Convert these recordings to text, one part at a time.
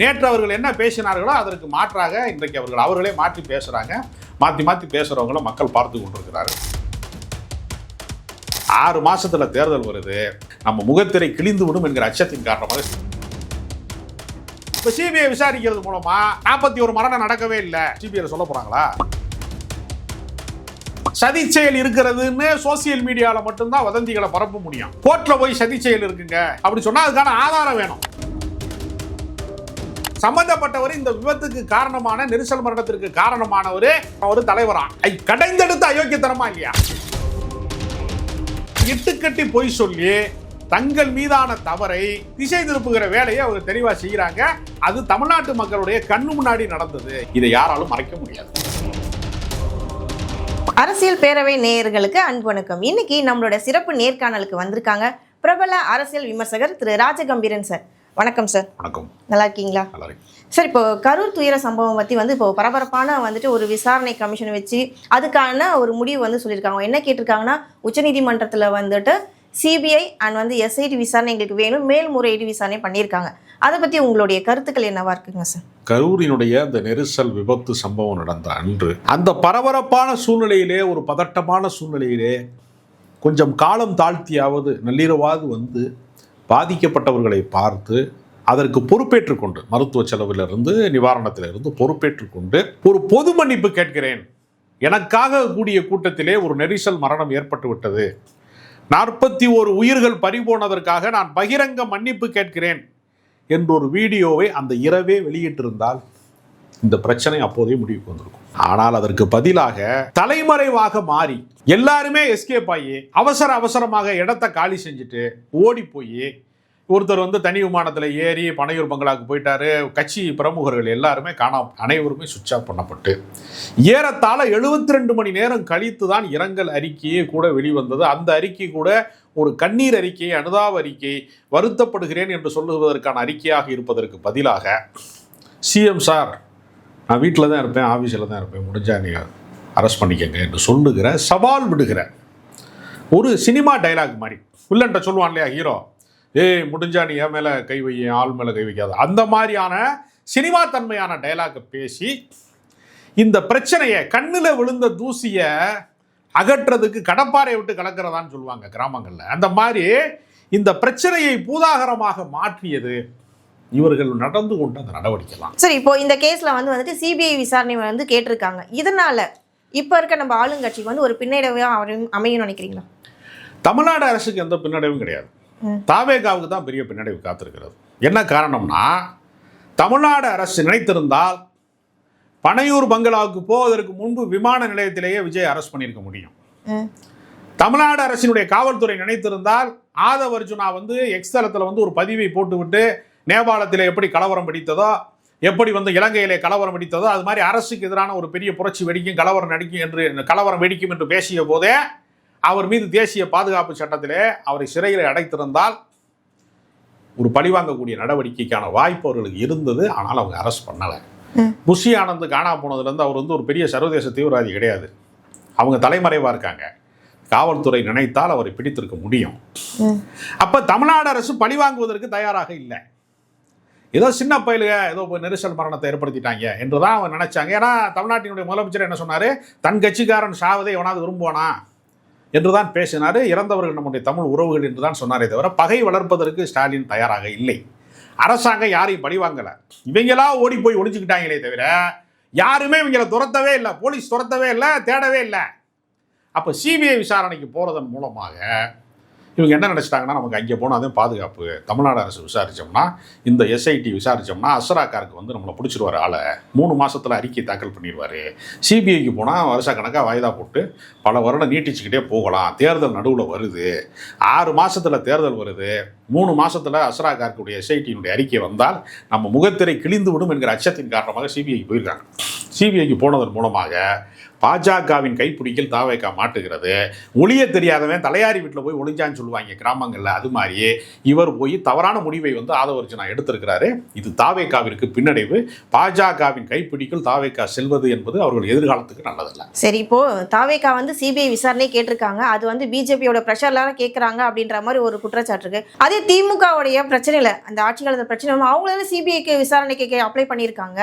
நேற்று அவர்கள் என்ன பேசினார்களோ அதற்கு மாற்றாக இன்றைக்கு அவர்கள் அவர்களே மாற்றி பேசுறாங்க. மாற்றி மாற்றி பேசுறவங்கள மக்கள் பார்த்து கொண்டிருக்கிறார்கள். ஆறு மாசத்துல தேர்தல் வருது. நம்ம முகத்திரை கிழிந்து விடும் என்கிற அச்சத்தின் காரணமாக இப்போ சிபிஐ விசாரிக்கிறது மூலமா நாற்பத்தி ஒரு மரணம் நடக்கவே இல்லை. சிபிஐ சொல்ல போறாங்களா? சதி செயல் இருக்கிறதுன்னு சோசியல் மீடியாவில் மட்டும்தான் வதந்திகளை பரப்ப முடியும். கோர்ட்ல போய் சதி செயல் இருக்குங்க. அப்படி சொன்னால் அதுக்கான ஆதாரம் வேணும். சம்பந்தப்பட்டவர் இந்த விபத்துக்கு காரணமான நெரிசல் மரணத்திற்கு காரணமானவர் ஒரு தலைவரா? ஐ, கடைந்தெடுத்த அயோக்கியத்தனமா இல்லையா? இட்டுக்கட்டி பொய் சொல்லி தங்கள் மீதான தவறை திசை திருப்புகிற வேலையை அவங்க தெளிவா செய்யறாங்க அது தமிழ்நாட்டு மக்களுடைய கண்ணு முன்னாடி நடந்தது. இதை யாராலும் மறைக்க முடியாது. அரசியல் பேரவை நேயர்களுக்கு அன்பு வணக்கம். இன்னைக்கு நம்மளோட சிறப்பு நேர்காணலுக்கு வந்திருக்காங்க பிரபல அரசியல் விமர்சகர் திரு ராஜகம்பீரன் சார். வணக்கம் சார் வணக்கம். நல்லா இருக்கீங்களா நல்லா இருக்கு. சார் இப்போ கரூர் துயர சம்பவம் பற்றி வந்து இப்போ பரபரப்பான வந்துட்டு ஒரு விசாரணை கமிஷன் வச்சு அதுக்கான ஒரு முடிவு வந்து சொல்லியிருக்காங்க என்ன கேட்டிருக்காங்கன்னா உச்சநீதிமன்றத்தில் வந்துட்டு சிபிஐ அண்ட் வந்து எஸ்ஐடி விசாரணை எங்களுக்கு வேணும் மேல்முறையீடு விசாரணை பண்ணியிருக்காங்க. அதை பற்றி உங்களுடைய கருத்துக்கள் என்னவா இருக்குங்க சார் கரூரினுடைய அந்த நெரிசல் விபத்து சம்பவம் நடந்த அன்று அந்த பரபரப்பான சூழ்நிலையிலே ஒரு பதட்டமான சூழ்நிலையிலே கொஞ்சம் காலம் தாழ்த்தியாவது நள்ளிரவாது வந்து பாதிக்கப்பட்டவர்களை பார்த்து அதற்கு பொறுப்பேற்றுக்கொண்டு மருத்துவ செலவிலிருந்து நிவாரணத்திலிருந்து பொறுப்பேற்றுக்கொண்டு ஒரு பொது மன்னிப்பு கேட்கிறேன். எனக்காக கூடிய கூட்டத்திலே ஒரு நெரிசல் மரணம் ஏற்பட்டு விட்டது. நாற்பத்தி ஒரு உயிர்கள் பறிபோனதற்காக நான் பகிரங்க மன்னிப்பு கேட்கிறேன் என்ற ஒரு வீடியோவை அந்த இரவே வெளியிட்டிருந்தால் இந்த பிரச்சனை அப்போதே முடிவுக்கு வந்திருக்கும். ஆனால் அதற்கு பதிலாக தலைமறைவாக மாறி எல்லாருமே எஸ்கேப் ஆகி அவசர அவசரமாக இடத்த காலி செஞ்சுட்டு ஓடி போய் ஒருத்தர் வந்து தனி விமானத்தில் ஏறி பனையூர் பங்களாக்கு போயிட்டாரு. கட்சி பிரமுகர்கள் எல்லாருமே காணாம அனைவருமே சுவிட்ச் ஆஃப் பண்ணப்பட்டு ஏறத்தாழ 72 ரெண்டு மணி நேரம் கழித்து தான் இரங்கல் அறிக்கையே கூட வெளிவந்தது. அந்த அறிக்கை கூட ஒரு கண்ணீர் அறிக்கை அனுதாப அறிக்கை வருத்தப்படுகிறேன் என்று சொல்லுவதற்கான அறிக்கையாக இருப்பதற்கு பதிலாக சிஎம் சார் நான் வீட்டில் தான் இருப்பேன் ஆஃபீஸில் தான் இருப்பேன். முடிஞ்சால் நீங்கள் அரெஸ்ட் பண்ணிக்கங்க என்று சொல்லுகிற சவால் விடுகிற ஒரு சினிமா டைலாக் மாதிரி. வில்லன்ட்ட சொல்லுவான் இல்லையா ஹீரோ ஏய் முடிஞ்சா நீ என் மேலே கை வை ஆள் மேலே கை வைக்காத. அந்த மாதிரியான சினிமா தன்மையான டைலாக்கை பேசி இந்த பிரச்சனையை கண்ணில் விழுந்த தூசியை அகற்றுறதுக்கு கடப்பாறையை விட்டு கலக்கிறதான்னு சொல்லுவாங்க கிராமங்களில். அந்த மாதிரி இந்த பிரச்சனையை பூதாகரமாக மாற்றியது இவர்கள் நடந்து கொண்ட அந்த நடவடிக்கை தான் சரி இப்போ இந்த கேஸ்ல வந்து வந்துட்டு சிபிஐ விசாரணை வந்து கேட்டிருக்காங்க. இதனால இப்போ இருக்க நம்ம ஆளுங்கட்சிக்கு வந்து ஒரு பின்னடைவையா அமையும் நினைக்கிறீங்களா? தமிழ்நாடு அரசுக்கு எந்த பின்னடைவும் கிடையாது. தாவேகாவுக்கு தான் பெரிய பின்னடைவு காத்திருக்கிறது. என்ன காரணம்னா தமிழ்நாடு அரசு நினைத்திருந்தால் பனையூர் பங்களாவுக்கு போவதற்கு முன்பு விமான நிலையத்திலேயே விஜய் அரெஸ்ட் பண்ணியிருக்க முடியும். தமிழ்நாடு அரசினுடைய காவல்துறை நினைத்திருந்தால் ஆதவ் அர்ஜுனா வந்து எக்ஸ் தளத்தில் வந்து ஒரு பதிவை போட்டுவிட்டு நேபாளத்தில் எப்படி கலவரம் வெடித்ததோ எப்படி வந்து இலங்கையிலே கலவரம் வெடித்ததோ அது மாதிரி அரசுக்கு எதிரான ஒரு பெரிய புரட்சி வெடிக்கும் கலவரம் நடிக்கும் என்று கலவரம் வெடிக்கும் என்று பேசிய போதே அவர் மீது தேசிய பாதுகாப்பு சட்டத்திலே அவரை சிறையில் அடைத்திருந்தால் ஒரு பழிவாங்கக்கூடிய நடவடிக்கைக்கான வாய்ப்பு அவர்களுக்கு இருந்தது ஆனால் அவங்க அரெஸ்ட் பண்ணலை. புஷி ஆனந்த் காணா போனதுலேருந்து அவர் வந்து ஒரு பெரிய சர்வதேச தீவிரவாதி கிடையாது. அவங்க தலைமறைவாக இருக்காங்க. காவல்துறை நினைத்தால் அவரை பிடித்திருக்க முடியும். அப்போ தமிழ்நாடு அரசு பழிவாங்குவதற்கு தயாராக இல்லை. ஏதோ சின்ன பயலுக ஏதோ போய் நெரிசல் மரணத்தை ஏற்படுத்திட்டாங்க என்று தான் அவன் நினைச்சாங்க. ஏன்னா தமிழ்நாட்டினுடைய முதலமைச்சர் என்ன சொன்னார்? தன் கட்சிக்காரன் சாவதை எவனாவது விரும்புவானா? என்று தான் பேசினார். இறந்தவர்கள் நம்முடைய தமிழ் உறவுகள் என்று தான் சொன்னாரே தவிர பகை வளர்ப்பதற்கு ஸ்டாலின் தயாராக இல்லை. அரசாங்கம் யாரையும் பழிவாங்கலை இவங்களா ஓடி போய் ஒழிச்சுக்கிட்டாங்களே தவிர யாருமே இவங்களை துரத்தவே இல்லை. போலீஸ் துரத்தவே இல்லை தேடவே இல்லை. அப்போ சிபிஐ விசாரணைக்கு போகிறதன் மூலமாக இவங்க என்ன நினச்சிட்டாங்கன்னா நமக்கு அங்கே போனால் அதுவும் பாதுகாப்பு. தமிழ்நாடு அரசு விசாரித்தோம்னா இந்த எஸ்ஐடி விசாரித்தோம்னா அசராக்காருக்கு வந்து நம்மளை பிடிச்சிருவார் ஆளை. மூணு மாதத்தில் அறிக்கை தாக்கல் பண்ணிடுவார். சிபிஐக்கு போனால் வருஷ கணக்காக வாய்தா போட்டு பல வருடம் நீட்டிச்சுக்கிட்டே போகலாம். தேர்தல் நடுவில் வருது. ஆறு மாதத்தில் தேர்தல் வருது. மூணு மாதத்தில் அசராக்காருக்குடைய எஸ்ஐடியினுடைய அறிக்கை வந்தால் நம்ம முகத்திரை கிழிந்து விடும் என்கிற அச்சத்தின் காரணமாக சிபிஐக்கு போயிருக்காங்க. சிபிஐக்கு போனதன் மூலமாக பாஜகவின் கைப்பிடிக்கில் தாவேக்கா மாட்டுகிறது. ஒளிய தெரியாதவன் தலையாரி வீட்டில் போய் ஒளிஞ்சான்னு சொல்லுவாங்க கிராமங்களில். அது மாதிரியே இவர் போய் தவறான முடிவை வந்து ஆதவர்ஜனா எடுத்திருக்கிறாரு. இது தாவேக்காவிற்கு பின்னடைவு. பாஜகவின் கைப்பிடிக்குள் தாவேக்கா செல்வது என்பது அவர்கள் எதிர்காலத்துக்கு நல்லதல்ல. சரி இப்போ தாவேக்கா வந்து சிபிஐ விசாரணை கேட்டிருக்காங்க. அது வந்து பிஜேபியோட ப்ரெஷர்லால கேட்குறாங்க அப்படின்ற மாதிரி ஒரு குற்றச்சாட்டு இருக்கு. அதே திமுகவுடைய பிரச்சனையில அந்த ஆட்சி பிரச்சனை அவங்களால சிபிஐக்கு விசாரணைக்கு அப்ளை பண்ணியிருக்காங்க.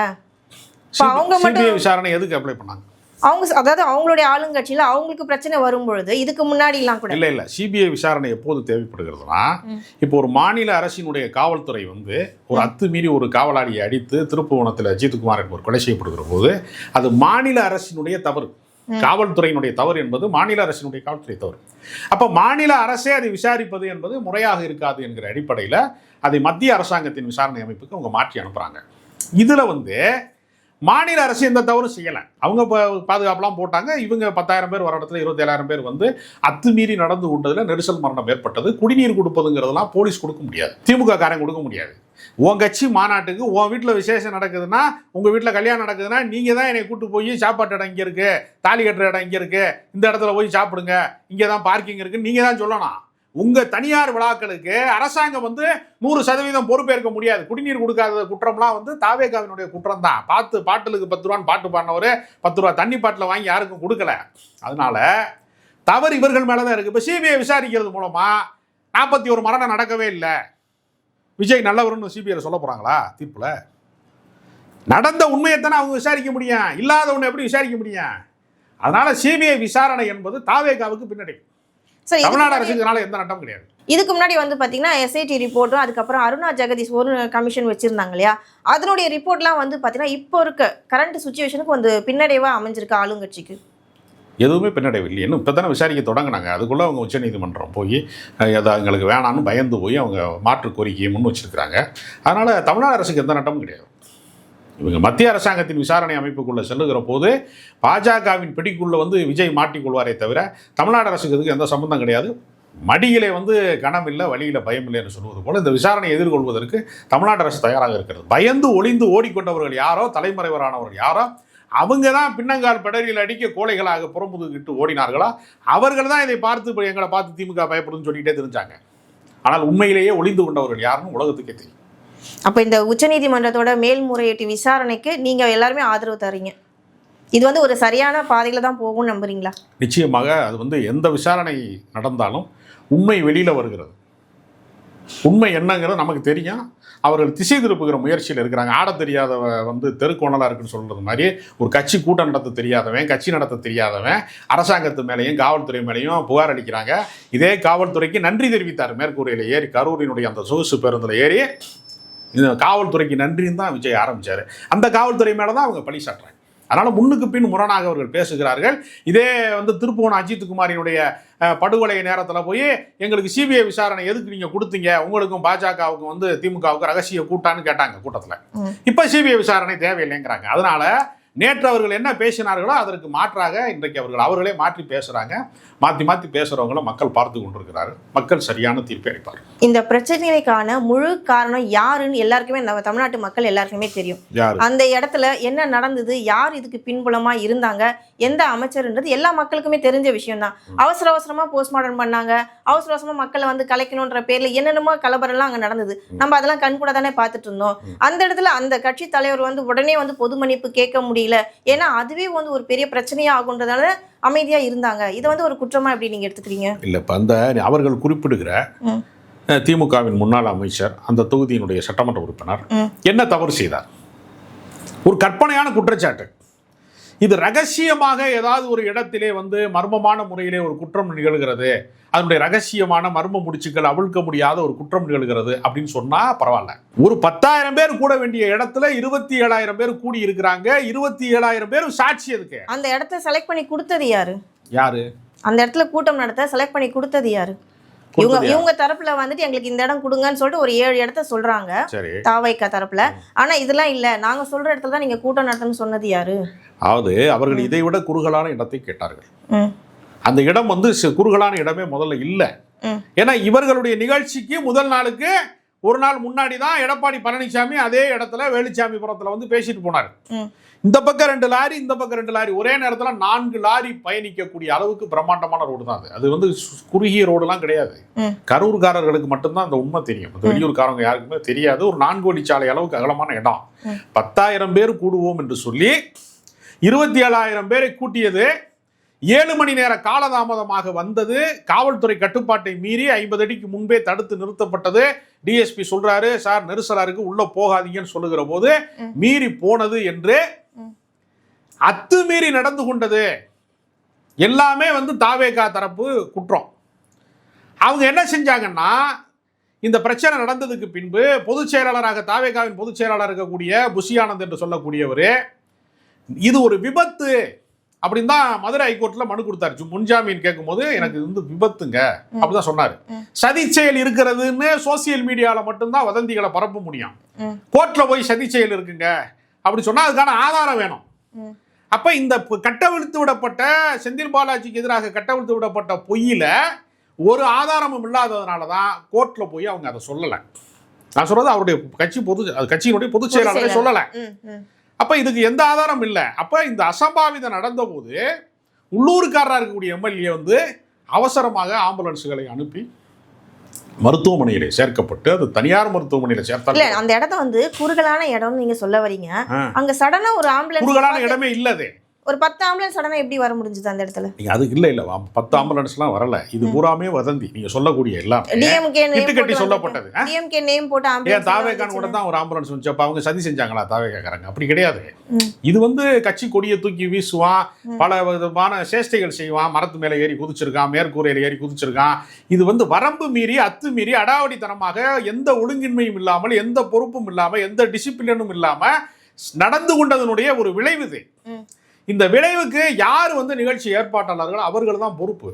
அவங்க மட்டும் விசாரணை எதுக்கு அப்ளை பண்ணாங்க? அவங்க அதாவது அவங்களுடைய ஆளுங்கட்சியில அவங்களுக்கு பிரச்சனை வரும்பொழுது இதுக்கு முன்னாடிலாம் கூட இல்லை இல்லை. சிபிஐ விசாரணை எப்போது தேவைப்படுகிறதுனா இப்போ ஒரு மாநில அரசினுடைய காவல்துறை வந்து ஒரு அத்துமீறி ஒரு காவலாளியை அடித்து திருப்புவனத்தில் அஜித்குமார் என்பவர் கொலை செய்யப்படுகிற போது அது மாநில அரசினுடைய தவறு. காவல்துறையினுடைய தவறு என்பது மாநில அரசினுடைய காவல்துறை தவறு. அப்போ மாநில அரசே அதை விசாரிப்பது என்பது முறையாக இருக்காது என்கிற அடிப்படையில் அதை மத்திய அரசாங்கத்தின் விசாரணை அமைப்புக்கு அவங்க மாற்றி அனுப்புகிறாங்க இதில் வந்து மாநில அரசு எந்த தவறும் செய்யலை. அவங்க இப்போ பாதுகாப்புலாம் போட்டாங்க. இவங்க பத்தாயிரம் பேர் வர இடத்துல இருபத்தேழாயிரம் பேர் வந்து அத்துமீறி நடந்து கொண்டதில் நெரிசல் மரணம் ஏற்பட்டது. குடிநீர் கொடுப்பதுங்கிறதெல்லாம் போலீஸ் கொடுக்க முடியாது. திமுக காரன் கொடுக்க முடியாது. உன் கட்சி மாநாட்டுக்கு உன் வீட்டில் விசேஷம் நடக்குதுன்னா உங்கள் வீட்டில் கல்யாணம் நடக்குதுன்னா நீங்கள் தான் என்னை கூட்டு போய் சாப்பாட்டு இடம் இங்கே இருக்குது தாலி கட்டுற இடம் இங்கே இருக்குது இந்த இடத்துல போய் சாப்பிடுங்க. இங்கே தான் பார்க்கிங் இருக்குன்னு நீங்கள் தான் சொல்லணும். உங்கள் தனியார் விழாக்களுக்கு அரசாங்கம் வந்து நூறு சதவீதம் பொறுப்பேற்க முடியாது. குடிநீர் கொடுக்காத குற்றம்லாம் வந்து தாவேகாவினுடைய குற்றம் தான் பார்த்து பாட்டிலுக்கு பத்து ரூபான்னு பாட்டு பாடினவர் பத்து ரூபா தண்ணி பாட்டில் வாங்கி யாருக்கும் கொடுக்கல. அதனால தவறு இவர்கள் மேலே தான் இருக்குது இப்போ சிபிஐ விசாரிக்கிறது மூலமாக நாற்பத்தி ஒரு மரணம் நடக்கவே இல்லை. விஜய் நல்லவர்னு சிபிஐ சொல்ல போகிறாங்களா தீர்ப்பில்? நடந்த உண்மையைத்தானே அவங்க விசாரிக்க முடியும். இல்லாத ஒன்று எப்படி விசாரிக்க முடியும்? அதனால் சிபிஐ விசாரணை என்பது தாவேகாவுக்கு பின்னடைவு. சரி தமிழ்நாடு அரசுக்குனால எந்த நட்டம் கிடையாது. இதுக்கு முன்னாடி வந்து பாத்தீங்கன்னா எஸ்ஐடி ரிப்போர்ட்டும் அதுக்கப்புறம் அருணா ஜெகதீஷ் ஒரு கமிஷன் வச்சிருந்தாங்க இல்லையா? அதனுடைய ரிப்போர்ட்லாம் வந்து பாத்தீங்கன்னா இப்போ இருக்க கரண்ட் சுச்சுவேஷனுக்கு வந்து பின்னடைவா அமைஞ்சிருக்கு ஆளுங்கட்சிக்கு? எதுவுமே பின்னடைவு இல்லை. இன்னும் இப்போ தானே விசாரிக்க தொடங்கினாங்க. அதுக்குள்ளே அவங்க உச்சநீதிமன்றம் போய் அது எங்களுக்கு வேணான்னு பயந்து போய் அவங்க மாற்று கோரிக்கையை முன் வச்சிருக்கிறாங்க. அதனால் தமிழ்நாடு அரசுக்கு எந்த நட்டமும் கிடையாது. இவங்க மத்திய அரசாங்கத்தின் விசாரணை அமைப்புக்குள்ளே செல்லுகிற போது பாஜகவின் பிடிக்குள்ளே வந்து விஜய் மாட்டிக்கொள்வாரே தவிர தமிழ்நாடு அரசுக்கு இதுக்கு எந்த சம்மந்தம் கிடையாது. மடியிலே வந்து கணம் இல்லை வழியில் பயம் இல்லை என்று சொல்வது போல் இந்த விசாரணையை எதிர்கொள்வதற்கு தமிழ்நாடு அரசு தயாராக இருக்கிறது. பயந்து ஒளிந்து ஓடிக்கொண்டவர்கள் யாரோ தலைமறைவரானவர்கள் யாரோ அவங்க தான் பின்னங்கால் பெடரியில் அடிக்க கோழைகளாக புறம்புதுக்கிட்டு ஓடினார்களா? அவர்கள் தான் இதை பார்த்து இப்போ எங்களை பார்த்து திமுக பயப்படுதுன்னு சொல்லிக்கிட்டே தெரிஞ்சாங்க. ஆனால் உண்மையிலேயே ஒளிந்து கொண்டவர்கள் யாருன்னு உலகத்துக்கே தெரியும். அப்போ இந்த உச்சநீதிமன்றத்தோட மேல்முறையீட்டு விசாரணைக்கு நீங்கள் எல்லாருமே ஆதரவு தரீங்க இது வந்து ஒரு சரியான பாதையில் தான் போகும்னு நம்புறீங்களா? நிச்சயமாக அது வந்து எந்த விசாரணை நடந்தாலும் உண்மை வெளியில் வருகிறது. உண்மை என்னங்கிறது நமக்கு தெரியும். அவர்கள் திசை திருப்புகிற முயற்சியில் இருக்கிறாங்க. ஆடத் தெரியாதவ வந்து தெருக்கோணலாக இருக்குன்னு சொல்கிறது மாதிரி ஒரு கட்சி கூட்டம் நடத்த தெரியாதவன் கட்சி நடத்த தெரியாதவன் அரசாங்கத்து மேலேயும் காவல்துறை மேலேயும் புகார் அளிக்கிறாங்க. இதே காவல்துறைக்கு நன்றி தெரிவித்தார். மேற்கூரையில் ஏறி கரூரினுடைய அந்த சொகுசு பேருந்தில் ஏறி இந்த காவல்துறைக்கு நன்றின்னு தான் விஜய் ஆரம்பிச்சார். அந்த காவல்துறை மேலே தான் அவங்க பழி சாட்டுறாங்க. அதனால் முன்னுக்கு பின் முரணாக அவர்கள் பேசுகிறார்கள். இதே வந்து திருப்புவனம் அஜித் குமாரினுடைய அஹ், படுகொலை நேரத்தில் போய் எங்களுக்கு சிபிஐ விசாரணை எதுக்கு நீங்கள் கொடுத்தீங்க? உங்களுக்கும் பாஜகவுக்கும் வந்து திமுகவுக்கு ரகசிய கூட்டான்னு கேட்டாங்க. கூட்டத்தில். இப்போ சிபிஐ விசாரணை தேவையில்லைங்கிறாங்க. அதனால நேற்று அவர்கள் என்ன பேசினார்களோ அதற்கு மாற்றாக இன்றைக்கு அவர்கள் அவர்களே மாற்றி பேசுகிறாங்க மாற்றி மாற்றி பேசுகிறவங்கள மக்கள் பார்த்து கொண்டிருக்கிறார்கள். மக்கள் சரியான தீர்ப்பை அளிப்பார் இந்த பிரச்சனைக்கான முழு காரணம் யாருன்னு எல்லாருக்குமே நம்ம தமிழ்நாட்டு மக்கள் எல்லாருக்குமே தெரியும். அந்த இடத்துல என்ன நடந்தது யார் இதுக்கு பின்புலமா இருந்தாங்க எந்த அமைச்சர்ன்றது எல்லா மக்களுக்குமே தெரிஞ்ச விஷயம் தான் அவசர அவசரமா போஸ்ட்மார்ட்டம் பண்ணாங்க. அவசர அவசரமா மக்களை வந்து கலைக்கணுன்ற பேர்ல என்னென்னமோ கலவரம்லாம் அங்க நடந்தது. நம்ம அதெல்லாம் கண் கூட தானே பார்த்துட்டு இருந்தோம். அந்த இடத்துல அந்த கட்சி தலைவர் வந்து உடனே வந்து பொது மன்னிப்பு கேட்க முடியல. ஏன்னா அதுவே வந்து ஒரு பெரிய பிரச்சனையா ஆகுன்றதால அமைதியா இருந்தாங்க. இதை வந்து ஒரு குற்றமா எப்படி நீங்க எடுத்துக்கிறீங்க? இல்லை இப்போ அந்த அவர்கள் குறிப்பிடுகிற திமுகவின் முன்னாள் அமைச்சர் அந்த தொகுதியினுடைய சட்டமன்ற உறுப்பினர். என்ன தவறு செய்தார்? ஒரு கற்பனையான குற்றச்சாட்டு. இது ரகசியமாக ஏதாவது ஒரு இடத்திலே வந்து மர்மமான முறையிலே ஒரு குற்றம் நிகழ்கிறது. அதனுடைய ரகசியமான மர்ம முடிச்சுக்கள் அவிழ்க்க முடியாத ஒரு குற்றம் நிகழ்கிறது அப்படின்னு சொன்னா பரவாயில்ல. ஒரு பத்தாயிரம் பேர் கூட வேண்டிய இடத்துல இருபத்தி ஏழாயிரம் பேர் கூடி இருக்கிறாங்க இருபத்தி ஏழாயிரம் பேர் சாட்சி எதுக்கு? அந்த இடத்த செலக்ட் பண்ணி கொடுத்தது யாரு? யாரு? அந்த இடத்துல கூட்டம் நடத்த செலக்ட் பண்ணி கொடுத்தது யாரு? இவங்க? இவங்க தரப்புல வந்துட்டு எங்களுக்கு இந்த இடம் கொடுங்கன்னு சொல்லிட்டு ஒரு ஏழு இடத்த சொல்றாங்க. தாவைக்கா தரப்புல. ஆனா இதெல்லாம் இல்ல. நாங்க சொல்ற இடத்துல தான் நீங்க கூட்டம் நடத்தணும்னு சொன்னது யாரு? அதாவது அவர்கள் இதை விட குறுகலான இடத்தை கேட்டார்கள். அந்த இடம் வந்து குறுகலான இடமே முதல்ல இல்லை. ஏன்னா இவர்களுடைய நிகழ்ச்சிக்கு முதல் நாளுக்கு ஒரு நாள் முன்னாடி தான் எடப்பாடி பழனிசாமி அதே இடத்துல வேலுச்சாமிபுரத்தில் வந்து பேசிட்டு போனார். இந்த பக்கம் ரெண்டு லாரி இந்த பக்கம் ரெண்டு லாரி. ஒரே நேரத்தில் நான்கு லாரி பயணிக்கக்கூடிய அளவுக்கு பிரம்மாண்டமான ரோடு தான் அது. அது வந்து குறுகிய ரோடுலாம் கிடையாது. கரூர்காரர்களுக்கு மட்டும்தான் அந்த உண்மை தெரியும். அந்த வெளியூர்காரங்க யாருக்குமே தெரியாது. ஒரு நான்கு வழிச்சாலை அளவுக்கு அகலமான இடம். பத்தாயிரம் பேர் கூடுவோம் என்று சொல்லி இருபத்தி ஏழாயிரம் பேரை கூட்டியது ஏழு மணி நேர காலதாமதமாக வந்தது. காவல்துறை கட்டுப்பாட்டை மீறி ஐம்பது அடிக்கு முன்பே தடுத்து நிறுத்தப்பட்டது. டிஎஸ்பி சொல்றாரு சார் நெரிசலா இருக்கு உள்ள போகாதீங்கன்னு சொல்லுகிற போது. மீறி போனது என்று. அத்துமீறி நடந்து கொண்டது. எல்லாமே வந்து தாவேகா தரப்பு குற்றம். அவங்க என்ன செஞ்சாங்கன்னா இந்த பிரச்சனை நடந்ததுக்கு பின்பு பொதுச் செயலாளராக தாவேகாவின் பொதுச் செயலாளர் இருக்கக்கூடிய புஷி ஆனந்த் என்று சொல்லக்கூடியவர் இது ஒரு விபத்து. அப்படின்னு தான் மதுரை ஹைகோர்ட்ல மனு கொடுத்தாரு முன்ஜாமீன் கேட்கும்போது எனக்கு இது வந்து விபத்துங்க அப்படிதான் சொன்னாரு. சதி செயல் இருக்கிறதுன்னு சோசியல் மீடியால மட்டும்தான் வதந்திகளை பரப்ப முடியும். கோர்ட்ல போய் சதி செயல் இருக்குங்க அப்படி சொன்னா அதுக்கான ஆதாரம் வேணும். அப்ப இந்த கட்டவிழ்த்து விடப்பட்ட செந்தில் பாலாஜிக்கு எதிராக கட்டவிழ்த்து விடப்பட்ட பொய்யில ஒரு ஆதாரமும் இல்லாததுனால தான் கோர்ட்ல போய் அவங்க அதை சொல்லலை நான் சொல்றது அவருடைய கட்சி பொது கட்சியினுடைய பொதுச் செயலாளரே. சொல்லலை. அப்ப இதுக்கு எந்த ஆதாரம் இல்லை. அப்ப இந்த அசம்பாவிதம் நடந்தபோது உள்ளூர்காரராக இருக்கக்கூடிய எம்எல்ஏ வந்து அவசரமாக ஆம்புலன்ஸ்களை அனுப்பி மருத்துவமனையிலே சேர்க்கப்பட்டு அது தனியார் மருத்துவமனையில இல்ல சேர்த்தாங்க அந்த இடத்த வந்து குறுகலான இடம்னு நீங்க சொல்ல வரீங்க. அங்க சடனா ஒரு ஆம்புலன்ஸ் குறுகலான இடமே இல்ல அது ஒரு பத்து ஆம்புலன்ஸ் சடனா எப்படி வர முடிஞ்சது அந்த இடத்துல? நீங்க அது இல்ல இல்ல. பத்து ஆம்புலன்ஸ்லாம் வரல. இது பூராமே வதந்தி. நீங்க சொல்லக்கூடிய எல்லாம். டிஎம்கே கட்டி சொல்லப்பட்டது? டிஎம்கே நேம் போட்டு ஆம்புலன்ஸ் தாவேகான் கூட தான் ஒரு ஆம்புலன்ஸ் வந்துச்சு. அப்ப அவங்க சதி செஞ்சாங்களா தாவேகாரங்க அப்படி கிடையாது. இது வந்து கட்சி கொடியை தூக்கி வீசுவான் பல விதமான சேஷ்டைகள் செய்வான். மரத்து மேலே ஏறி குதிச்சிருக்கான் மேற்கூரையில் ஏறி குதிச்சிருக்கான். இது வந்து வரம்பு மீறி அத்து மீறி அடாவடித்தனமாக எந்த ஒழுங்கின்மையும் இல்லாமல் எந்த பொறுப்பும் இல்லாமல் எந்த டிசிப்ளினும் இல்லாமல் நடந்து கொண்டதனுடைய ஒரு விளைவு இது. இந்த விளைவுக்கு யார் வந்து நிகழ்ச்சி ஏற்பாட்டாளர்கள்? அவர்கள் தான் பொறுப்பு.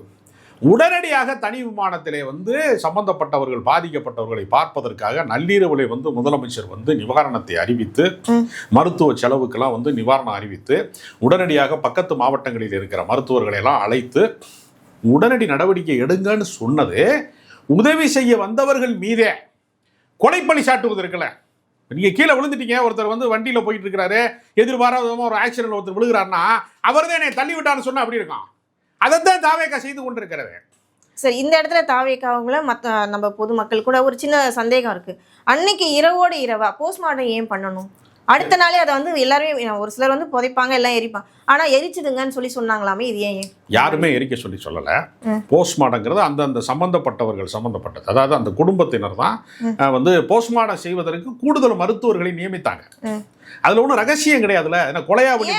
உடனடியாக தனி விமானத்திலே வந்து சம்பந்தப்பட்டவர்கள் பாதிக்கப்பட்டவர்களை பார்ப்பதற்காக நள்ளிரவிலே வந்து முதலமைச்சர் வந்து நிவாரணத்தை அறிவித்து. மருத்துவ செலவுக்கெல்லாம் வந்து நிவாரணம் அறிவித்து உடனடியாக பக்கத்து மாவட்டங்களில் இருக்கிற மருத்துவர்களை எல்லாம் அழைத்து உடனடி நடவடிக்கை எடுங்கன்னு சொன்னது உதவி செய்ய வந்தவர்கள் மீதே. கொலைப்பழி சாட்டுவது இருக்குல்ல. நீங்க கீழே விழுந்துட்டீங்க. ஒருத்தர் வந்து வண்டியில போயிட்டு இருக்கிறாரு எதிர்பாராத ஒரு ஆக்சிடென்ட் ஒருத்தர் விழுகிறாருன்னா அவர் தான் என்னை தள்ளி விட்டான்னு சொன்னா அப்படி இருக்கும். அதைத்தான் தாவேக்கா செய்து கொண்டிருக்கிறது. சரி இந்த இடத்துல தாவேக்காவங்கள மற்ற நம்ம பொதுமக்கள் கூட ஒரு சின்ன சந்தேகம் இருக்கு. அன்னைக்கு இரவோடு இரவா போஸ்ட்மார்ட்டம் ஏன் பண்ணணும்? அடுத்த நாளே அதை வந்து எல்லாருமே ஒரு சிலர் வந்து புதைப்பாங்க எல்லாம் எரிப்பாங்க. ஆனா எரிச்சுதுங்கன்னு சொல்லி சொன்னாங்களாமே இது ஏன்? யாருமே எரிக்க சொல்லி சொல்லலை. ம். போஸ்ட்மார்ட்டங்கிறது அந்தந்த சம்பந்தப்பட்டவர்கள் சம்பந்தப்பட்டது. அதாவது அந்த குடும்பத்தினர் தான் வந்து போஸ்ட்மார்ட்டம் செய்வதற்கு கூடுதல் மருத்துவர்களை நியமித்தாங்க. அதுல ஒன்றும் ரகசியம் கிடையாதுல என்ன கொலையா பண்ணி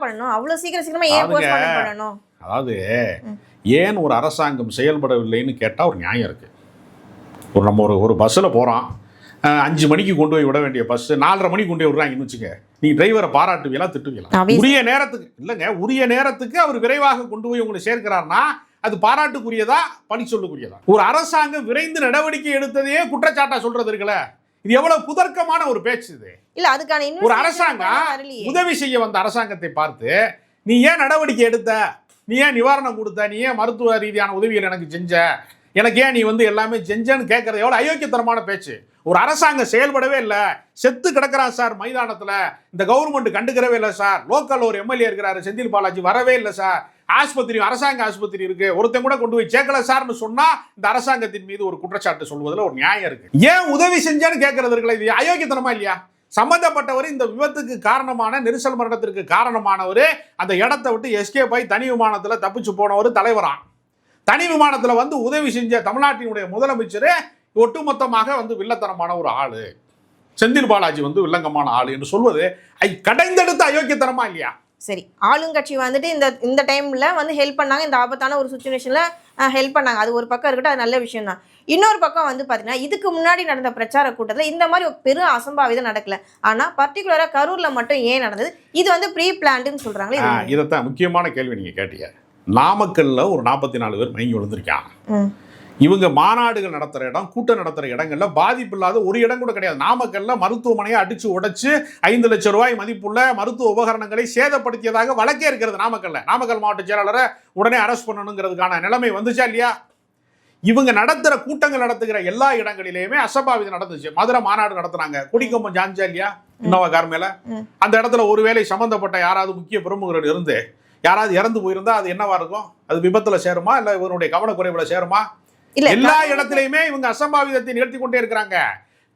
பண்ணணும்? அவ்வளவு சீக்கிரம் சீக்கிரமா ஏன் பண்ணணும்? அதாவது. ஏன் ஒரு அரசாங்கம் செயல்படவில்லைன்னு கேட்டால் ஒரு நியாயம் இருக்கு. ஒரு நம்ம ஒரு ஒரு பஸ்ஸில் போகிறோம் அஞ்சு மணிக்கு கொண்டு போய் விட வேண்டிய பஸ் நாலரை மணிக்கு கொண்டு போய் விடுறாங்கன்னு வச்சுக்க. நீ டிரைவரை பாராட்டுவீங்களா திட்டுவீங்களா. உரிய நேரத்துக்கு இல்லைங்க உரிய நேரத்துக்கு அவர் விரைவாக கொண்டு போய் உங்களை சேர்க்கிறார்னா அது பாராட்டுக்குரியதா பணி சொல்லுக்குரியதா ஒரு அரசாங்கம் விரைந்து நடவடிக்கை எடுத்ததையே குற்றச்சாட்டா சொல்றது இருக்குல்ல? இது எவ்வளவு புதர்க்கமான ஒரு பேச்சு இது. இல்ல அதுக்கான ஒரு அரசாங்கம். உதவி செய்ய வந்த அரசாங்கத்தை பார்த்து நீ ஏன் நடவடிக்கை எடுத்த? நீ ஏன் நிவாரணம் கொடுத்த? நீ ஏன் மருத்துவ ரீதியான உதவிகள் எனக்கு செஞ்ச? எனக்கு ஏன் நீ வந்து எல்லாமே செஞ்சேன்னு கேட்கறது எவ்வளோ அயோக்கியத்தனமான பேச்சு. ஒரு அரசாங்கம் செயல்படவே இல்லை. செத்து கிடக்கிறான் சார் மைதானத்தில். இந்த கவர்மெண்ட் கண்டுக்கிறவே இல்லை சார். லோக்கல் ஒரு எம்எல்ஏ இருக்கிறாரு செந்தில் பாலாஜி வரவே இல்லை சார். ஆஸ்பத்திரி அரசாங்க ஆஸ்பத்திரி இருக்கு. ஒருத்தன் கூட கொண்டு போய் சேர்க்கல சார்னு சொன்னா இந்த அரசாங்கத்தின் மீது ஒரு குற்றச்சாட்டு சொல்வதில் ஒரு நியாயம் இருக்கு. ஏன் உதவி செஞ்சேன்னு கேட்கறது இருக்கல இது அயோக்கியத்தனமா இல்லையா? சம்பந்தப்பட்டவர் இந்த விபத்துக்கு காரணமான நெரிசல் மரணத்திற்கு காரணமானவர் அந்த இடத்த விட்டு எஸ்கேப் ஆகி தனி விமானத்தில் தப்பிச்சு போனவர் தலைவரான் தனி விமானத்துல வந்து உதவி செஞ்ச தமிழ்நாட்டினுடைய முதலமைச்சர் ஒட்டுமொத்தமாக வந்து வில்லத்தனமான ஒரு ஆளு. செந்தில் பாலாஜி வந்து வில்லங்கமான ஆளு என்று சொல்வது ஐ கடைந்தெடுத்த அயோக்கியத்தனமா இல்லையா? சரி ஆளுங்கட்சி வந்துட்டு இந்த இந்த டைம்ல வந்து ஹெல்ப் பண்ணாங்க இந்த ஆபத்தான ஒரு சுச்சுவேஷன்ல ஹெல்ப் பண்ணாங்க. அது ஒரு பக்கம் இருக்கட்டும் அது நல்ல விஷயம் தான் இன்னொரு பக்கம் வந்து பாத்தீங்கன்னா இதுக்கு முன்னாடி நடந்த பிரச்சார கூட்டத்துல இந்த மாதிரி ஒரு பெரும் அசம்பாவிதம் நடக்கல. ஆனா பர்டிகுலரா கரூர்ல மட்டும் ஏன் நடந்தது? இது வந்து ப்ரீ பிளான்டுன்னு சொல்றாங்களே இது இதைத்தான் முக்கியமான கேள்வி நீங்க கேட்டீங்க. நாமக்கல்ல ஒரு நாற்பத்தி நாலு பேர் மயங்கி விழுந்திருக்கான். இவங்க மாநாடுகள் நடத்துற இடம் கூட்டம் நடத்துற இடங்கள்ல பாதிப்பு இல்லாத ஒரு இடம் கூட கிடையாது. நாமக்கல்ல மருத்துவமனையை அடிச்சு உடைச்சு ஐந்து லட்சம் ரூபாய் மதிப்புள்ள மருத்துவ உபகரணங்களை சேதப்படுத்தியதாக வழக்கே இருக்கிறது நாமக்கல்ல. நாமக்கல் மாவட்ட செயலாளரை உடனே அரெஸ்ட் பண்ணணுங்கிறதுக்கான நிலைமை வந்துச்சா இல்லையா? இவங்க நடத்துற கூட்டங்கள் நடத்துகிற எல்லா இடங்களிலேயுமே அசம்பாவிதம் நடந்துச்சு. மதுரை மாநாடு நடத்துனாங்க குடிக்கம்பம் ஜான்ஜா இல்லையா? இன்னோவா கார் மேல. அந்த இடத்துல ஒருவேளை சம்பந்தப்பட்ட யாராவது முக்கிய பிரமுகர்கள் இருந்து யாராவது இறந்து போயிருந்தா அது என்னவா இருக்கும்? அது விபத்துல சேருமா? இல்ல இவருடைய கவனக்குறைவுல சேருமா? இல்ல எல்லா இடத்துலயுமே இவங்க அசம்பாவிதத்தை நிகழ்த்தி கொண்டே இருக்கிறாங்க.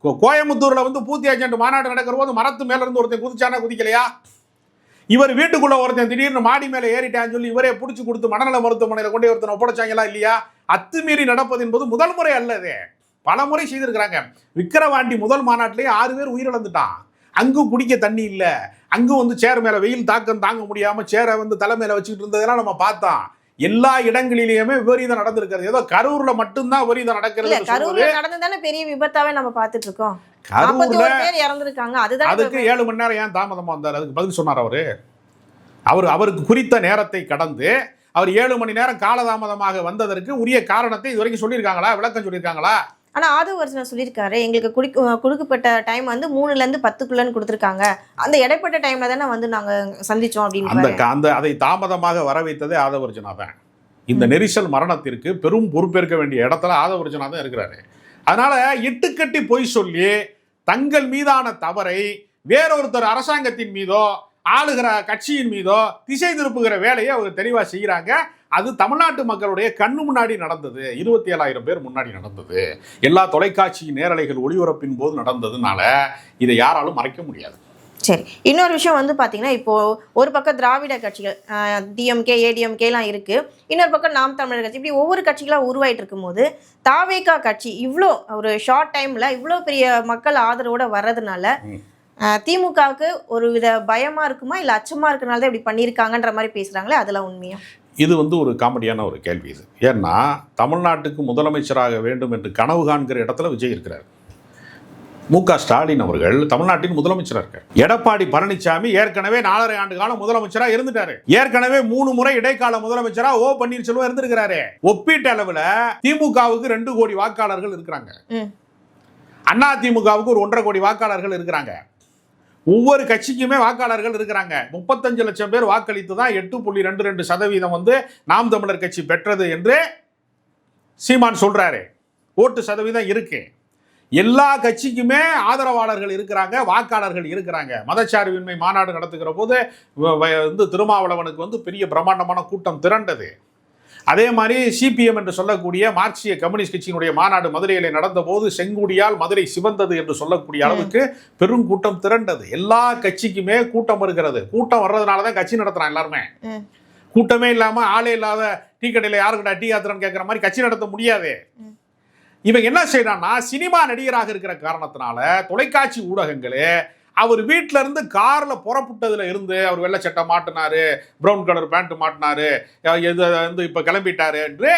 கோயம்புத்தூர்ல வந்து பூத்தி ஏஜென்ட் மாநாடு நடக்கிற போது மரத்து மேல இருந்து ஒருத்தன் குதிச்சானா குதிக்கலையா? இவர் வீட்டுக்குள்ள ஒருத்தன் திடீர்னு மாடி மேல ஏறிட்டான்னு சொல்லி இவரே புடிச்சு கொடுத்து மனநல மருத்துவமனையில கொண்டு ஒருத்தனை ஒப்படைச்சாங்களா இல்லையா? அத்துமீறி நடப்பது என்பது முதல் முறை அல்ல இது. பல முறை செய்திருக்கிறாங்க. விக்கிரவாண்டி முதல் மாநாட்டிலேயே ஆறு பேர் உயிரிழந்துட்டான். அங்கும் குடிக்க தண்ணி இல்ல. அங்கும் வந்து சேர் மேல வெயில் தாக்கம் தாங்க முடியாம சேரை வந்து தலை மேல வச்சுக்கிட்டு இருந்ததெல்லாம் நம்ம பார்த்தோம். எல்லா இடங்களிலேயுமே விபரீதம் நடந்திருக்கிறது. ஏதோ கரூர்ல மட்டும்தான் விபரீதம் நடக்கிறது கரூர்ல நடந்ததானே பெரிய விபத்தாவே நம்ம பார்த்துட்டு இருக்கோம். கரூர்ல இறந்திருக்காங்க. அதுதான் அதுக்கு ஏழு மணி நேரம் ஏன் தாமதமா வந்தார்? அதுக்கு பதில் சொன்னார் அவரு. அவர் அவருக்கு குறித்த நேரத்தை கடந்து அவர் ஏழு மணி நேரம் காலதாமதமாக வந்ததற்கு உரிய காரணத்தை இது வரைக்கும் சொல்லியிருக்காங்களா? விளக்கம் சொல்லியிருக்காங்களா? ஆனா ஆதவர்சனர் சொல்லியிருக்காரு. எங்களுக்கு குடி கொடுக்கப்பட்ட டைம் வந்து மூணுல இருந்து பத்துக்குள்ளன்னு கொடுத்துருக்காங்க. அந்த இடைப்பட்ட டைம்ல தானே வந்து நாங்க சந்திச்சோம் அந்த அப்படின்னு அந்த அதை தாமதமாக வர வைத்ததே ஆதவர்ஜனா தான். இந்த நெரிசல் மரணத்திற்கு பெரும் பொறுப்பேற்க வேண்டிய இடத்துல ஆதவர்ஜனா தான் இருக்கிறாரு. அதனால இட்டுக்கட்டி பொய் சொல்லி தங்கள் மீதான தவறை வேறொருத்தர் அரசாங்கத்தின் மீதோ ஆளுகிற கட்சியின் மீதோ திசை திருப்புகிற வேலையை அவங்க தெளிவா செய்கிறாங்க. அது தமிழ்நாட்டு மக்களுடைய கண்ணு முன்னாடி நடந்தது. இருபத்தி ஏழாயிரம் பேர் முன்னாடி நடந்தது. எல்லா தொலைக்காட்சி நேரலைகள் ஒளிபரப்பின் போது நடந்ததுனால இதை யாராலும் மறைக்க முடியாது. சரி. இன்னொரு விஷயம் வந்து பாத்தீங்கன்னா இப்போ ஒரு பக்கம் திராவிட கட்சிகள் டிஎம்கே ஏடிஎம்கேலாம் இருக்கு. இன்னொரு பக்கம் நாம் தமிழர் கட்சி. இப்படி ஒவ்வொரு கட்சிகளாக உருவாயிட்டு இருக்கும்போது தாவேகா கட்சி இவ்வளோ ஒரு ஷார்ட் டைம்ல இவ்வளோ பெரிய மக்கள் ஆதரவோட வர்றதுனால திமுகவுக்கு ஒரு வித பயமா இருக்குமா? இல்ல அச்சமா இருக்கனால தான் இப்படி பண்ணியிருக்காங்கன்ற மாதிரி பேசுறாங்களே அதெல்லாம் உண்மையா? இது வந்து ஒரு காமெடியான ஒரு கேள்வி இது. ஏன்னா தமிழ்நாட்டுக்கு முதலமைச்சராக வேண்டும் என்று கனவு காண்கிற இடத்துல விஜய் இருக்கிறார். மு க ஸ்டாலின் அவர்கள் தமிழ்நாட்டின் முதலமைச்சராக இருக்கார். எடப்பாடி பழனிசாமி ஏற்கனவே நாலரை ஆண்டு காலம் முதலமைச்சரா இருந்துட்டாரு. ஏற்கனவே மூணு முறை இடைக்கால முதலமைச்சரா ஓ பன்னீர்செல்வம் இருந்திருக்கிறாரு. ஒப்பீட்டு அளவுல திமுகவுக்கு ரெண்டு கோடி வாக்காளர்கள் இருக்கிறாங்க. அண்ணா திமுகவுக்கு ஒரு ஒன்றரை கோடி வாக்காளர்கள் இருக்கிறாங்க. ஒவ்வொரு கட்சிக்குமே வாக்காளர்கள் இருக்கிறாங்க. முப்பத்தஞ்சு லட்சம் பேர் வாக்களித்து தான் எட்டு புள்ளி ரெண்டு ரெண்டு சதவீதம் வந்து நாம் தமிழர் கட்சி பெற்றது என்று சீமான் சொல்றாரு. ஓட்டு சதவீதம் இருக்கு. எல்லா கட்சிக்குமே ஆதரவாளர்கள் இருக்கிறாங்க வாக்காளர்கள் இருக்கிறாங்க. மதச்சார்பின்மை மாநாடு நடத்துகிற போது வ- வ- வந்து திருமாவளவனுக்கு வந்து பெரிய பிரம்மாண்டமான கூட்டம் திரண்டது. அதே மாதிரி சிபிஎம் என்று சொல்லக்கூடிய மார்க்சிய கம்யூனிஸ்ட் கட்சியினுடைய மாநாடு மதுரையிலே நடந்தபோது செங்குடியால் மதுரை சிவந்தது என்று சொல்லக்கூடிய அளவுக்கு பெரும் கூட்டம் திரண்டது. எல்லா கட்சிக்குமே கூட்டம் இருக்கிறது கூட்டம் வர்றதுனால தான் கட்சி நடத்துறான் எல்லாருமே. கூட்டமே இல்லாம ஆளே இல்லாத டீ கடையில் யாருக்கிட்ட டீ ஆத்துறன்னு கேட்குற மாதிரி கட்சி நடத்த முடியாது. இவன் என்ன செய்யறான்னா சினிமா நடிகராக இருக்கிற காரணத்தினால தொலைக்காட்சி ஊடகங்களே அவர் வீட்டில இருந்து கார்ல புறப்பட்டதுல இருந்து அவர் வெள்ளை சட்டை மாட்டினாரு பிரவுன் கலர் பேண்ட் மாட்டினாரு இது வந்து இப்ப கிளம்பிட்டாரு என்று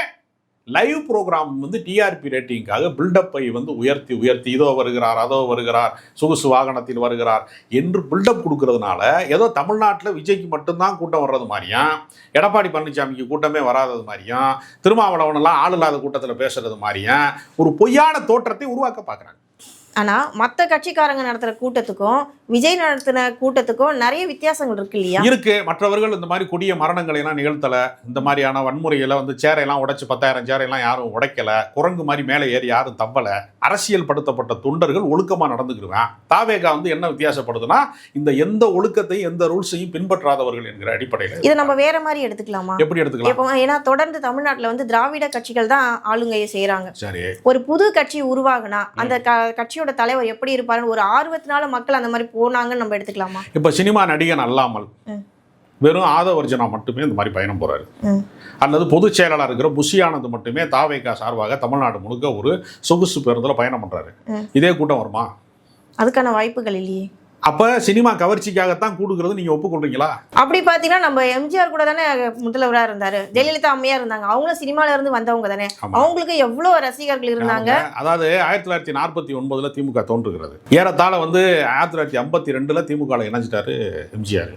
லைவ் ப்ரோக்ராம் வந்து டிஆர்பி ரேட்டிங்காக பில்டப்பை வந்து உயர்த்தி உயர்த்தி. இதோ வருகிறார் அதோ வருகிறார் சொகுசு வாகனத்தில் வருகிறார் என்று பில்டப் கொடுக்கறதுனால ஏதோ தமிழ்நாட்டில் விஜய்க்கு மட்டும்தான் கூட்டம் வர்றது மாதிரியும் எடப்பாடி பழனிசாமிக்கு கூட்டமே வராதது மாதிரியும் திருமாவளவனெல்லாம் ஆள் இல்லாத கூட்டத்தில் பேசுறது மாதிரியும் ஒரு பொய்யான தோற்றத்தை உருவாக்க பார்க்குறாங்க. ஆனா மத்த கட்சிக்காரங்க நடத்துற கூட்டத்துக்கும் விஜய் நடத்தின கூட்டத்துக்கும் நிறைய வித்தியாசங்கள் இருக்கு இல்லையா? இருக்கு. மற்றவர்கள் இந்த மாதிரி கொடிய மரணங்களை எல்லாம் நிகழ்த்தல. இந்த மாதிரியான வன்முறையில வந்து சேரையெல்லாம் உடைச்சு பத்தாயிரம் சேரையெல்லாம் யாரும் உடைக்கல. குரங்கு மாதிரி மேலே ஏறி யாரும் தப்பல அரசியல் படுத்தப்பட்ட தொண்டர்கள் ஒழுக்கமா நடந்துக்கிடுவேன் தாவேகா வந்து என்ன வித்தியாசப்படுதுன்னா இந்த எந்த ஒழுக்கத்தையும் எந்த ரூல்ஸையும் பின்பற்றாதவர்கள் என்கிற அடிப்படையில் இதை நம்ம வேற மாதிரி எடுத்துக்கலாமா? எப்படி எடுத்துக்கலாம்? இப்போ ஏன்னா தொடர்ந்து தமிழ்நாட்டுல வந்து திராவிட கட்சிகள் தான் ஆளுங்கையை செய்றாங்க. சரி. ஒரு புது கட்சி உருவாகுனா அந்த க- கட்சியோட தலைவர் எப்படி இருப்பாருன்னு ஒரு ஆர்வத்தினால மக்கள் அந்த மாதிரி போனாங்கன்னு நம்ம எடுத்துக்கலாமா இப்ப சினிமா நடிகன் அல்லாமல். வெறும் ஆதவர்ஜனா மட்டுமே இந்த மாதிரி பயணம் போறாரு. அல்லது பொதுச் செயலாளர் இருக்கிற புஷி ஆனந்த் மட்டுமே தாவேகா சார்பாக தமிழ்நாடு முழுக்க ஒரு சொகுசு பேருந்துல பயணம் பண்றாரு. இதே கூட்டம் வருமா அதுக்கான வாய்ப்புகள் இல்லையே அப்ப சினிமா கவர்ச்சிக்காகத்தான் கூடுகிறது நீங்க ஒப்புக்கொள்றீங்களா? அப்படி பாத்தீங்கன்னா நம்ம எம்ஜிஆர் கூட தானே முதல்வரா இருந்தாரு. ஜெயலலிதா அம்மையா இருந்தாங்க. அவங்களும் சினிமால இருந்து வந்தவங்க தானே. அவங்களுக்கு எவ்வளவு ரசிகர்கள் இருந்தாங்க? அதாவது ஆயிரத்தி தொள்ளாயிரத்தி நாற்பத்தி ஒன்பதுல திமுக தோன்றுகிறது. ஏறத்தாழ வந்து ஆயிரத்தி தொள்ளாயிரத்தி ஐம்பத்தி ரெண்டுல திமுக இணைஞ்சிட்டாரு எம்ஜிஆர்.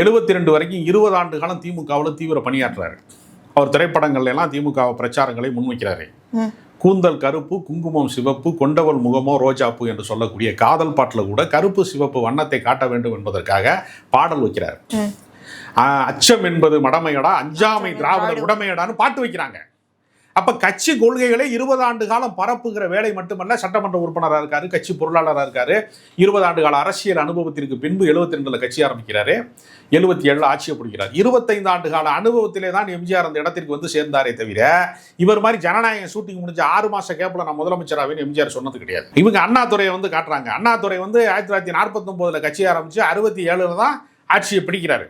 எழுபத்தி ரெண்டு வரைக்கும் இருபது ஆண்டு காலம் திமுகவில் தீவிர பணியாற்றுறாரு. அவர் திரைப்படங்கள்ல எல்லாம் திமுக பிரச்சாரங்களை முன்வைக்கிறாரு. கூந்தல் கருப்பு குங்குமம் சிவப்பு கொண்டவள் முகமோ ரோஜாப்பு என்று சொல்லக்கூடிய காதல் பாட்டில் கூட கருப்பு சிவப்பு வண்ணத்தை காட்ட வேண்டும் என்பதற்காக பாடல் வைக்கிறார். அச்சம் என்பது மடமையடா அஞ்சாமை திராவிடர் திராவிட- உடமையடான்னு பாட்டு வைக்கிறாங்க. அப்போ கட்சி கொள்கைகளை இருபது ஆண்டு காலம் பரப்புகிற வேலை மட்டுமல்ல சட்டமன்ற உறுப்பினராக இருக்காரு கட்சி பொருளாளராக இருக்காரு. இருபது ஆண்டு கால அரசியல் அனுபவத்திற்கு பின்பு எழுபத்தி ரெண்டுல கட்சி ஆரம்பிக்கிறாரு. எழுபத்தி ஏழுல ஆட்சியை பிடிக்கிறார். இருபத்தைந்து ஆண்டு கால அனுபவத்திலே தான் எம்ஜிஆர் அந்த இடத்திற்கு வந்து சேர்ந்தாரே தவிர இவர் மாதிரி ஜனநாயகம் ஷூட்டிங் முடிஞ்ச ஆறு மாச கேப்ல நான் முதலமைச்சராகவே எம்ஜிஆர் சொன்னது கிடையாது. இவங்க அண்ணாதுறையை வந்து காட்டுறாங்க. அண்ணாதுறை வந்து ஆயிரத்தி தொள்ளாயிரத்தி நாற்பத்தொம்போதில் கட்சி ஆரம்பிச்சு அறுபத்தி ஏழுல தான் ஆட்சியை பிடிக்கிறாரு.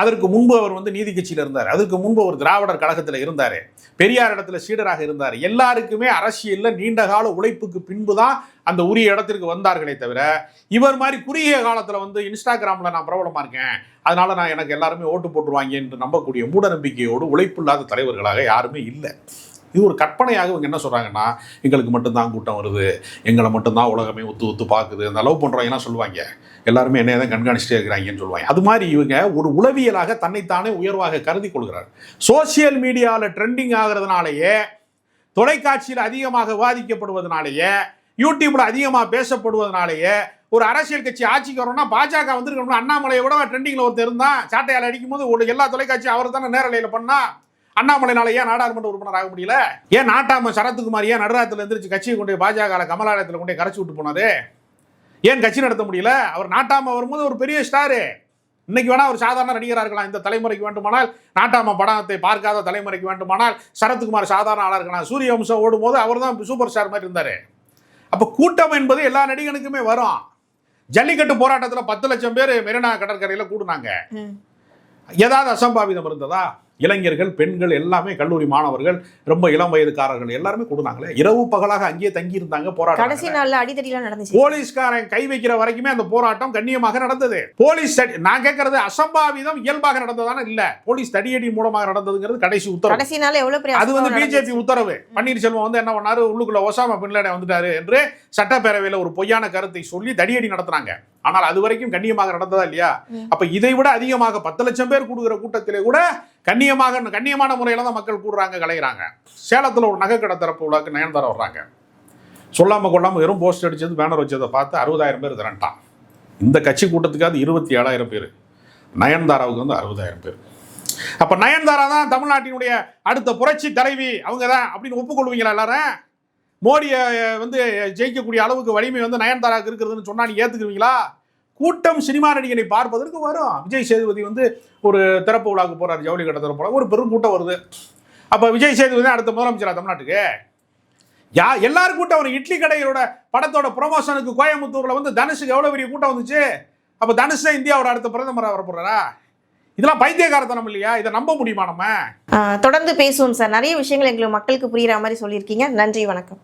அதற்கு முன்பு அவர் வந்து நீதி கட்சியில் இருந்தார். அதற்கு முன்பு அவர் திராவிடர் கழகத்தில் இருந்தார். பெரியார் இடத்துல சீடராக இருந்தார். எல்லாருக்குமே அரசியலில் நீண்ட கால உழைப்புக்கு பின்பு தான் அந்த உரிய இடத்திற்கு வந்தார்களே தவிர இவர் மாதிரி குறுகிய காலத்தில் வந்து இன்ஸ்டாகிராமில் நான் பிரபலமாக இருக்கேன். அதனால நான் எனக்கு எல்லாருமே ஓட்டு போட்டுருவாங்க என்று நம்பக்கூடிய மூட நம்பிக்கையோடு உழைப்பில்லாத தலைவர்களாக யாருமே இல்லை. இது ஒரு கற்பனையாக இவங்க என்ன சொல்கிறாங்கன்னா எங்களுக்கு மட்டும்தான் கூட்டம் வருது எங்களை மட்டும்தான் உலகமே ஒத்து ஒத்து பார்க்குது அந்த லவ் பண்ணுறவங்கலாம் சொல்லுவாங்க. எல்லாருமே என்னைய தான் கண்காணிச்சிட்டே இருக்கிறாங்கன்னு சொல்லுவாங்க. அது மாதிரி இவங்க ஒரு உளவியலாக தன்னைத்தானே உயர்வாக கருதி கொள்கிறார். சோசியல் மீடியாவில் ட்ரெண்டிங் ஆகிறதுனாலேயே தொலைக்காட்சியில் அதிகமாக விவாதிக்கப்படுவதனாலேயே யூடியூப்ல அதிகமாக பேசப்படுவதனாலேயே ஒரு அரசியல் கட்சி ஆட்சிக்கு வரோம்னா பாஜக வந்திருக்கணும் அண்ணாமலையை விட ட்ரெண்டிங்கில் ஒருத்தர் இருந்தான் சாட்டையால் அடிக்கும் போது ஒரு எல்லா தொலைக்காட்சியும் அவர் தானே நேரலையில் பண்ணால் அண்ணாமலைனால ஏன் நாடாளுமன்ற உறுப்பினர் ஆக முடியல? ஏன் நாட்டாம சரத்குமார் ஏன் நடுராத்தில் எந்திரிச்சு கட்சியை கொண்டு பாஜக கமலாலயத்தில் கொண்டு கரைச்சி விட்டு போனாரு? ஏன் கட்சி நடத்த முடியல? அவர் நாட்டாம வரும்போது ஒரு பெரிய ஸ்டாரு இன்னைக்கு வேணா ஒரு சாதாரண நடிகராக இருக்கலாம். இந்த தலைமுறைக்கு வேண்டுமானால் நாட்டாம படத்தை பார்க்காத தலைமுறைக்கு வேண்டுமானால் சரத்குமார் சாதாரண ஆளாக இருக்கலாம். சூரிய வம்சம் ஓடும்போது அவர் தான் சூப்பர் ஸ்டார் மாதிரி இருந்தார். அப்போ கூட்டம் என்பது எல்லா நடிகனுக்குமே வரும். ஜல்லிக்கட்டு போராட்டத்தில் பத்து லட்சம் பேர் மெரினா கடற்கரையில் கூடுனாங்க. ஏதாவது அசம்பாவிதம் இருந்ததா? இளைஞர்கள் பெண்கள் எல்லாமே கல்லூரி மாணவர்கள் ரொம்ப இளம் வயதுக்காரர்கள் எல்லாருமே கூடுனாங்களே. இரவு பகலாக அங்கேயே தங்கி இருந்தாங்க போராட்டம் கடைசி நாள்ல அடிதடிலாம் நடந்துச்சு. போலீஸ்காரன் கை வைக்கிற வரைக்குமே அந்த போராட்டம் கண்ணியமாக நடந்தது. போலீஸ் நான் கேட்கறது அசம்பாவிதம் இயல்பாக நடந்ததான இல்ல. போலீஸ் தடியடி மூலமாக நடந்ததுங்கிறது கடைசி உத்தரவு. கடைசி நாள் எவ்வளவு பெரிய அது வந்து. பிஜேபி உத்தரவு. பன்னீர்செல்வம் வந்து என்ன பண்ணாரு? உள்ளுக்குள்ள ஒசாமா பின்லேடன் வந்துட்டாரு என்று சட்டப்பேரவையில ஒரு பொய்யான கருத்தை சொல்லி தடியடி நடத்துனாங்க. ஆனால் அது வரைக்கும் கண்ணியமாக நடந்ததா இல்லையா. அப்ப இதை விட அதிகமாக பத்து லட்சம் பேர் கூடுகிற கூட்டத்திலே கூட கண்ணியமாக கண்ணியமான முறையில் தான் மக்கள் கூடுறாங்க கலைகிறாங்க சேலத்தில் ஒரு நகை கடை திறப்பு விழாக்கு நயன்தாரா வர்றாங்க. சொல்லாமல் கொள்ளாமல் வெறும் போஸ்ட் அடிச்சது பேனர் வச்சதை பார்த்து அறுபதாயிரம் பேர் திரண்டான் இந்த கட்சி கூட்டத்துக்காவது இருபத்தி ஏழாயிரம் பேர். நயன்தாராவுக்கு வந்து அறுபதாயிரம் பேர். அப்போ நயன்தாரா தான் தமிழ்நாட்டினுடைய அடுத்த புரட்சி தலைவி அவங்க தான் அப்படின்னு ஒப்புக்கொள்வீங்களா எல்லாரும்? மோடியை வந்து ஜெயிக்கக்கூடிய அளவுக்கு வலிமை வந்து நயன்தாராவுக்கு இருக்கிறதுன்னு சொன்னா நீ ஏற்றுக்குவீங்களா கூட்டம் சினிமா நடிகனை பார்ப்பதற்கு வரும். விஜய் சேதுபதி வந்து ஒரு திறப்பு விழாவுக்கு போறாரு ஜவுளி கடை திறப்பு ஒரு பெரும் கூட்டம் வருது. அப்ப விஜய் சேதுபதி தான் அடுத்த முதலமைச்சரா தமிழ்நாட்டுக்கு? யா எல்லாரும் கூட்டம் வரும். இட்லி கடைகளோட படத்தோட ப்ரொமோஷனுக்கு கோயம்புத்தூர்ல வந்து தனுஷுக்கு எவ்வளவு பெரிய கூட்டம் வந்துச்சு? அப்ப தனுஷ் தான் இந்தியாவோட அடுத்த பிரதமரா வரப்போறாரா? இதெல்லாம் பைத்தியகாரத்தனம் இல்லையா? இதை நம்ப முடியுமா நம்ம? தொடர்ந்து பேசுவோம் சார். நிறைய விஷயங்கள் எங்களுக்கு மக்களுக்கு புரியுற மாதிரி சொல்லியிருக்கீங்க. நன்றி வணக்கம்.